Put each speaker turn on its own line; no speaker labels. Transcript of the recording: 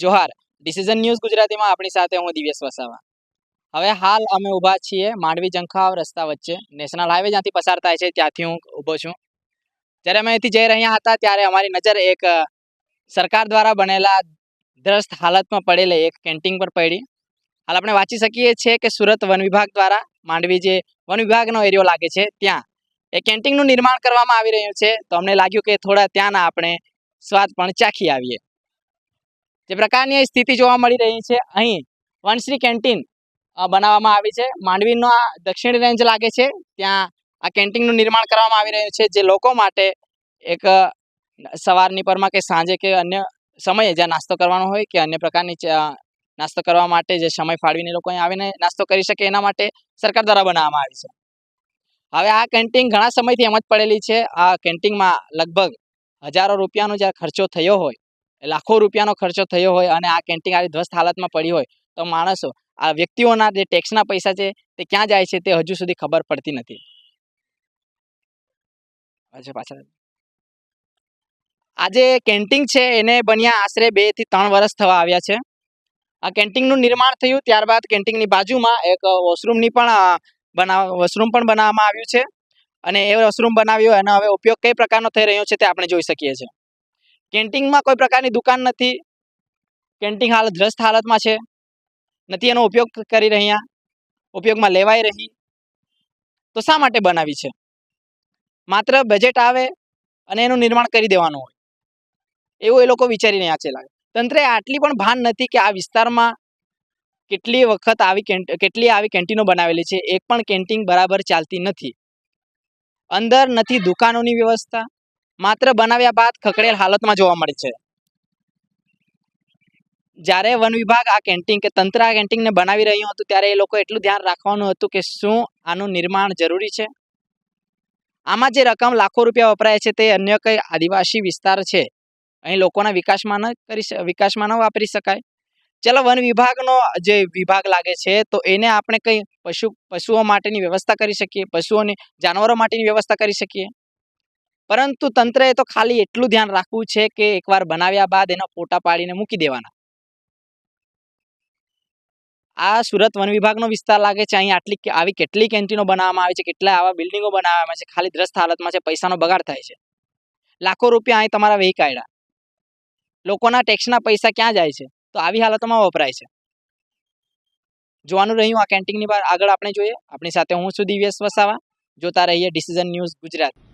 Johar decision news ગુજરાતીમાં આપણી સાથે હું દિવ્યેશ વસાવા. હવે હાલ અમે ઊભા છીએ માંડવી જંખાવ રસ્તા વચ્ચે. નેશનલ હાઈવે જ્યાંથી પસાર થાય છે ત્યાંથી હું ઊભો છું. જ્યારે અમે અહીંથી જઈ રહ્યા હતા ત્યારે અમારી નજર એક સરકાર દ્વારા બનેલા દ્રસ્ત હાલતમાં પડેલી એક કેન્ટીન પર પડી. હાલ આપણે વાંચી શકીએ છીએ કે સુરત વન વિભાગ દ્વારા માંડવી જે વન વિભાગનો એરિયો લાગે છે ત્યાં એ કેન્ટીનનું નિર્માણ કરવામાં આવી રહ્યું છે. તો અમને લાગ્યું કે થોડા ત્યાંના આપણે સ્વાદ પણ ચાખી આવીએ. જે પ્રકારની સ્થિતિ જોવા મળી રહી છે, અહીં વંશની કેન્ટીન બનાવવામાં આવી છે. માંડવીનો આ દક્ષિણ રેન્જ લાગે છે. ત્યાં આ કેન્ટીનનું નિર્માણ કરવામાં આવી રહ્યું છે, જે લોકો માટે એક સવારની પરમાં કે સાંજે કે અન્ય સમયે જ્યાં નાસ્તો કરવાનો હોય કે અન્ય પ્રકારની નાસ્તો કરવા માટે જે સમય ફાળવીને લોકો અહીં આવીને નાસ્તો કરી શકે એના માટે સરકાર દ્વારા બનાવવામાં આવી છે. હવે આ કેન્ટીન ઘણા સમયથી એમ જ પડેલી છે. આ કેન્ટીનમાં લગભગ હજારો રૂપિયાનો જ્યારે ખર્ચો થયો હોય લાખો રૂપિયાનો ખર્ચો થયો હોય અને આ કેન્ટીન આવી ધ્વસ્ત હાલતમાં પડી હોય, તો માણસો, આ વ્યક્તિઓના જે ટેક્સના પૈસા છે, તે ક્યાં જાય છે તે હજુ સુધી ખબર પડતી નથી. પાછળ આજે કેન્ટીન છે, એને બન્યા આશરે બેથી ત્રણ વર્ષ થવા આવ્યા છે. આ કેન્ટીનનું નિર્માણ થયું, ત્યારબાદ કેન્ટીનની બાજુમાં એક વોશરૂમની પણ બનાવ વોશરૂમ પણ બનાવવામાં આવ્યું છે. અને એ વોશરૂમ બનાવ્યું, એનો હવે ઉપયોગ કઈ પ્રકારનો થઈ રહ્યો છે તે આપણે જોઈ શકીએ છીએ. કેન્ટીનમાં કોઈ પ્રકારની દુકાન નથી. કેન્ટીન હાલ ધ્રસ્ત હાલતમાં છે. નથી એનો ઉપયોગ કરી રહ્યા. ઉપયોગમાં લેવાઈ રહી. તો શા માટે બનાવી છે? માત્ર બજેટ આવે અને એનું નિર્માણ કરી દેવાનું હોય. એવું એ લોકો વિચારી રહ્યા છે લાગે તંત્રે આટલી પણ ભાન નથી કે આ વિસ્તારમાં કેટલી વખત આવી કેટલી આવી કેન્ટીનો બનાવેલી છે. એક પણ કેન્ટીન બરાબર ચાલતી નથી. અંદર નથી દુકાનોની વ્યવસ્થા. માત્ર બનાવ્યા બાદ ખકડેલ હાલતમાં જોવા મળે છે. જ્યારે વન વિભાગ આ કેન્ટીન કે તંત્ર આ કેન્ટીનને બનાવી રહ્યું હતું, ત્યારે એ લોકો એટલું ધ્યાન રાખવાનું હતું કે શું આનું નિર્માણ જરૂરી છે. આમાં જે રકમ લાખો રૂપિયા વપરાય છે, તે અન્ય કઈ આદિવાસી વિસ્તાર છે, અહીં લોકોના વિકાસમાં ન કરી વિકાસમાં ન વાપરી શકાય. ચાલો વન વિભાગનો જે વિભાગ લાગે છે, તો એને આપણે કંઈ પશુ, પશુઓ માટેની વ્યવસ્થા કરી શકીએ, પશુઓની, જાનવરો માટેની વ્યવસ્થા કરી શકીએ? પરંતુ તંત્રએ તો ખાલી એટલું ધ્યાન રાખવું છે કે એકવાર બનાવ્યા બાદ એના ફોટા પાડીને મૂકી દેવાના. આ સુરત વન વિભાગનો વિસ્તાર લાગે છે. અહીં આટલી આવી કેટલી કેન્ટીનો બનાવવામાં આવે છે, કેટલા આવા બિલ્ડિંગો બનાવવામાં છે, ખાલી દ્રસ્ત હાલતમાં છે, પૈસાનો બગાડ થાય છે. લાખો રૂપિયા અહીં તમારા વહી કાઢ્યા. લોકોના ટેક્સના પૈસા ક્યાં જાય છે? તો આવી હાલતોમાં વપરાય છે. જોવાનું રહ્યું આ કેન્ટીનની બહાર. આગળ આપણે જોઈએ. આપણી સાથે હું છું દિવ્યેશ વસાવા. જોતા રહીએ ડિસિઝન ન્યૂઝ ગુજરાત.